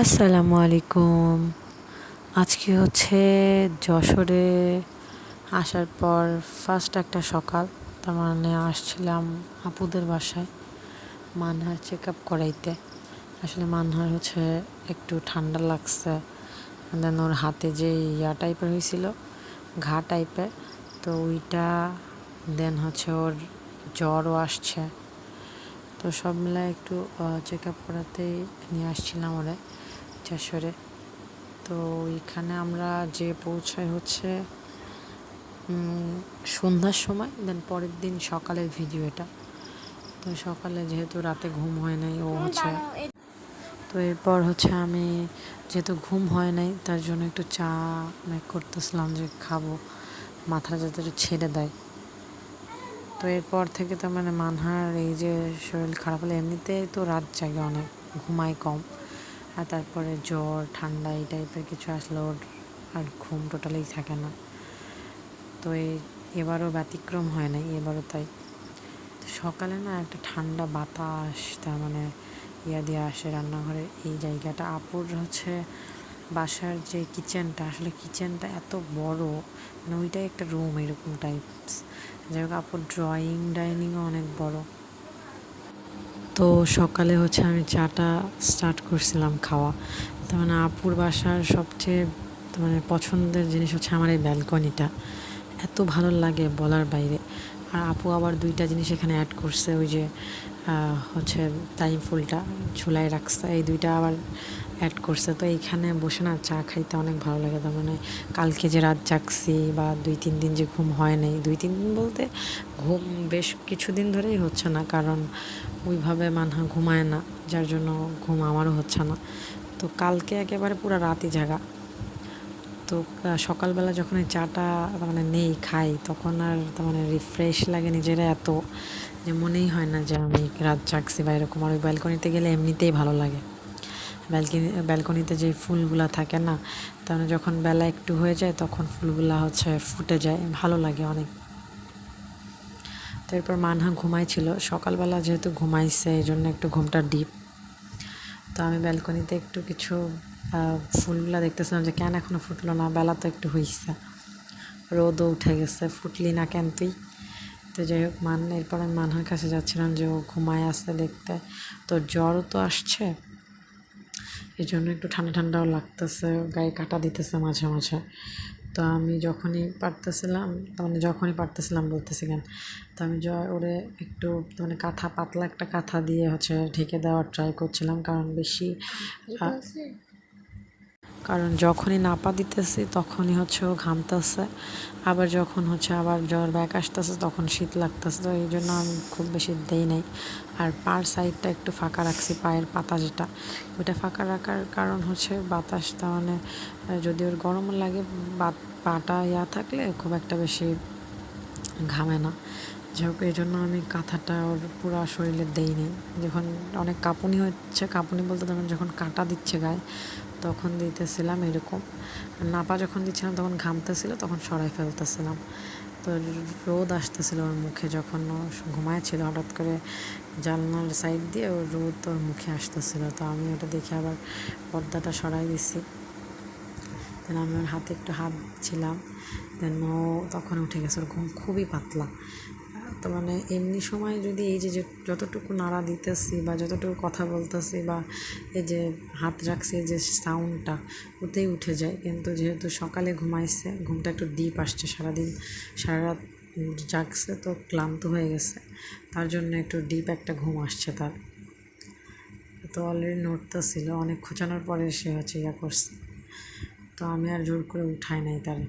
আসসালামু আলাইকুম। আজকে হচ্ছে যশোরে আসার পর ফার্স্ট একটা সকাল, তার মানে আসছিলাম আপুদের বাসায় মানহার চেক আপ করাইতে। আসলে মানহার হচ্ছে একটু ঠান্ডা লাগছে দেন ওর হাতে যে ইয়া টাইপের হয়েছিল, ঘা টাইপের তো ওইটা দেন হচ্ছে ওর জ্বরও আসছে। তো সব মিলায় একটু চেক আপ করাতেই নিয়ে আসছিলাম ওরে। যশোরে তো এখানে আমরা যে পৌঁছাই হচ্ছে সন্ধ্যার সময় দেন পরের দিন সকালের ভিডিও এটা। তো সকালে যেহেতু রাতে ঘুম হয় নাই ও হচ্ছে তো এরপর হচ্ছে আমি যেহেতু ঘুম হয় নাই তার জন্য একটু চা মেক করতেছিলাম যে খাব। মাথা যাতে একটু ছেড়ে দেয়। তো এরপর থেকে তো মানে মানহার এই যে শরীর খারাপ হলে এমনিতেই তো রাত জাগে অনেক ঘুমায় কম। আর তারপরে জ্বর, ঠান্ডা এই টাইপের কিছু আসলে ওর আর ঘুম টোটালি থাকে না। তো এই এবারও ব্যতিক্রম হয় নাই, এবারও তাই। সকালে না একটা ঠান্ডা বাতাস, তার মানে ইয়া দিয়ে আসে রান্নাঘরের এই জায়গাটা আপুর হচ্ছে বাসার যে কিচেনটা আসলে কিচেনটা এত বড় মানে ওইটাই একটা রুম এরকম টাইপস যাই হোক, আপুর ড্রয়িং ডাইনিংও অনেক বড়। তো সকালে হচ্ছে আমি চাটা স্টার্ট করছিলাম খাওয়া। তার মানে আপুর বাসার সবচেয়ে মানে পছন্দের জিনিস হচ্ছে আমার এই ব্যালকনিটা। এত ভালো লাগে বলার বাইরে। আর আপু আবার দুইটা জিনিস এখানে অ্যাড করছে, ওই যে হচ্ছে টাইম ফুলটা ঝুলাই রাখছে। এই দুইটা আবার অ্যাড করছে। তো এইখানে বসে না চা খাইতে অনেক ভালো লাগে। তার মানে কালকে যে রাত জাগছি বা দুই, তিন দিন যে ঘুম হয় নাই, দুই, তিন দিন বলতে ঘুম বেশ কিছুদিন ধরেই হচ্ছে না। কারণ ওইভাবে মানহা ঘুমায় না, যার জন্য ঘুম আমারও হচ্ছে না। তো কালকে একেবারে পুরো রাতই জাগা। তো সকালবেলা যখন এই চাটা মানে নেই, খাই, তখন আর মানে রিফ্রেশ লাগে নিজেরা এত যে মনেই হয় না যে আমি রাত জাগছি বা এরকম। আর ওই ব্যালকনিতে গেলে এমনিতেই ভালো লাগে। ব্যালকনি ব্যালকনিতে যে ফুলগুলা থাকে না তার মানে যখন বেলা একটু হয়ে যায় তখন ফুলগুলা হচ্ছে ফুটে যায়, ভালো লাগে অনেক। তো এরপর মানহা ঘুমাইছিল, সকালবেলা যেহেতু ঘুমাইছে এই জন্য একটু ঘুমটা ডিপ তো আমি ব্যালকনিতে একটু কিছু ফুলগুলো দেখতেছিলাম যে কেন এখনও ফুটলো না, বেলা তো একটু হয়েছে রোদও উঠে গেছে, ফুটলি না কেন তুই? তো যাই হোক, মান, এরপর আমি মানহার কাছে যাচ্ছিলাম যে ও ঘুমায় আসতে দেখতে। তো জ্বরও তো আসছে এই জন্য একটু ঠান্ডা ঠান্ডাও লাগতেছে, গায়ে কাটা দিতেছে মাঝে মাঝে। তো আমি যখনই পারতেছিলাম মানে যখনই পারতেছিলাম বলতেছি কেন, তো আমি জয় ওরে একটু মানে কাঁথা, পাতলা একটা কাঁথা দিয়ে হচ্ছে ঢেকে দেওয়ার ট্রাই করছিলাম, কারণ বেশি কারণ যখনই নাপা দিতেছি, তখনই হচ্ছে ও ঘামতেছে। আবার যখন হচ্ছে আবার জ্বর ব্যাক আসতেছে তখন শীত লাগতেছে। তো এই জন্য আমি খুব বেশি দেই নাই। আর পার সাইডটা একটু ফাঁকা রাখছি, পায়ের পাতা যেটা, ওইটা ফাঁকা রাখার কারণ হচ্ছে বাতাসটা মানে যদি ওর গরম লাগে পাটা ইয়া থাকলে খুব একটা বেশি ঘামে না। যাই হোক এই জন্য আমি কাঁথাটা ওর পুরো শরীরে দেইনি। যখন অনেক কাঁপুনি হচ্ছে, কাঁপুনি বলতে তখন যখন কাটা দিচ্ছে গায়ে, তখন দিতেছিলাম এরকম। নাপা যখন দিচ্ছিলাম তখন ঘামতেছিল, তখন সরাই ফেলতেছিলাম। তো রোদ আসতেছিল ওর মুখে যখন ও ঘুমাইছিল হঠাৎ করে জানলার সাইড দিয়ে ওর রোদ ওর মুখে আসতেছিল। তো আমি ওটা দেখে আবার পর্দাটা সরাই দিছি। দেন আমি ওর হাতে একটু হাত ছিলাম দেন ও তখন উঠে গেছে, ওর ঘুম খুবই পাতলা। তো মানে এমনি সময় যদি এই যে যতটুকু নাড়া দিতেছি বা যতটুকু কথা বলতেছি বা এই যে হাত রাখছি যে সাউন্ডটা ওতেই উঠে যায়। কিন্তু যেহেতু সকালে ঘুমাইছে, ঘুমটা একটু ডিপ আসছে, সারাদিন সারা রাত জাগছে তো ক্লান্ত হয়ে গেছে। তার জন্য একটু ডিপ একটা ঘুম আসছে তার। তো অলরেডি নড়তে ছিল অনেক খোঁচানোর পরে সে হচ্ছে ইয়া করছে। তো আমি আর জোর করে উঠাই নাই তার।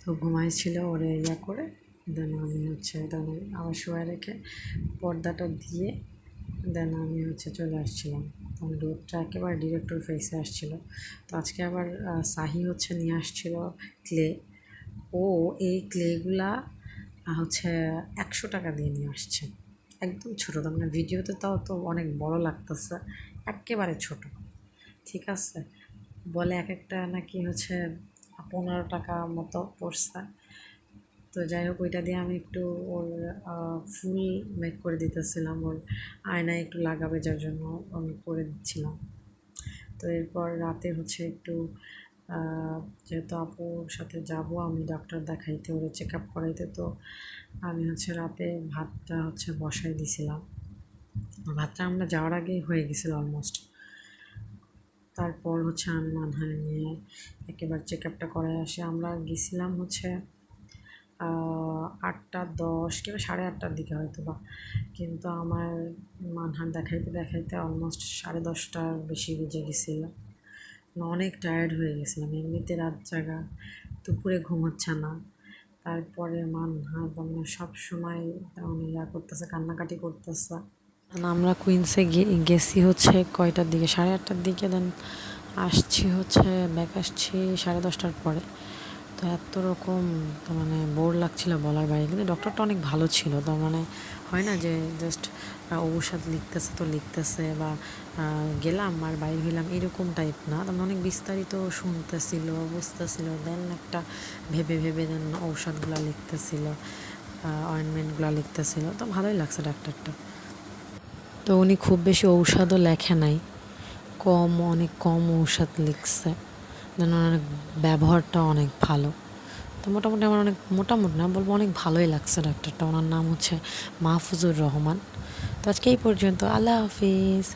তো ঘুমাইছিল ওরে ইয়া করে দেন আমি হচ্ছে, দেন আমার শোয়া রেখে পর্দাটা দিয়ে দেন আমি হচ্ছে চলে আসছিলাম। তখন রোদটা একেবারে ডিরেক্টর ফেসে আসছিল। তো আজকে আবার সাহি হচ্ছে নিয়ে আসছিল ক্লে ও এই ক্লেগুলা হচ্ছে একশো টাকা দিয়ে নিয়ে আসছে। একদম ছোটো, তার মানে ভিডিওতে তাও তো অনেক বড় লাগতেছে। একেবারে ছোট। ঠিক আছে? বলে এক একটা নাকি হচ্ছে পনেরো টাকা মতো পড়ছে। তো যাই হোক, ওইটা দিয়ে আমি একটু ওর ফুল মেক করে দিতেছিলাম। ওর আয়নায় একটু লাগাবে, যার জন্য আমি করে দিচ্ছিলাম। তো এরপর রাতে হচ্ছে একটু যেহেতু আপুর সাথে যাব, আমি ডাক্তার দেখাইতে, ওরে চেক আপ করাইতে, তো আমি হচ্ছে রাতে ভাতটা হচ্ছে বসাই দিছিলাম। ভাতটা আমরা যাওয়ার আগেই হয়ে গেছিল অলমোস্ট তারপর হচ্ছে আমি মানহানি নিয়ে একেবারে চেক আপটা করাই আসে। আমরা গেছিলাম হচ্ছে আটটা দশ কিংবা সাড়ে আটটার দিকে হয়তো বা কিন্তু আমার মানহান দেখাইতে দেখাইতে অলমোস্ট সাড়ে দশটার বেশি বেজে গেছিল। মানে অনেক টায়ার্ড হয়ে গেছিলাম। এমনিতে রাত জাগা, দুপুরে ঘুম হচ্ছে না। তারপরে মানহা মানে সব সময় মানে ইয়া করতেছে, কান্নাকাটি করতেছে। আমরা কুইন্সে গেছি হচ্ছে কয়টার দিকে? সাড়ে আটটার দিকে দেন আসছি হচ্ছে ব্যাক আসছি সাড়ে দশটার পরে। তো এত রকম তো মানে বোর লাগছিল বলার বাইরে। কিন্তু ডক্টরটা অনেক ভালো ছিল। তো মানে হয় না যে জাস্ট ঔষধ লিখতেছে তো লিখতেছে বা গেলাম আর বাইরে গেলাম এরকম টাইপ না। তার মানে অনেক বিস্তারিত শুনতেছিল, বুঝতেছিল দেন একটা ভেবে ভেবে দেন ঔষধগুলো লিখতেছিল অয়েনমেন্টগুলো লিখতেছিল। তো ভালোই লাগছে ডাক্তারটা তো উনি খুব বেশি ঔষধও লেখে নাই। কম, অনেক কম ঔষধ লিখছে। যেন অনেক ব্যবহারটা অনেক ভালো। তো মোটামুটি আমার অনেক মোটামুটি না, বলব অনেক ভালোই লাগছে ডাক্তারটা। ওনার নাম হচ্ছে মাহফুজুর রহমান। তো আজকে এই পর্যন্ত। আল্লাহ হাফিজ।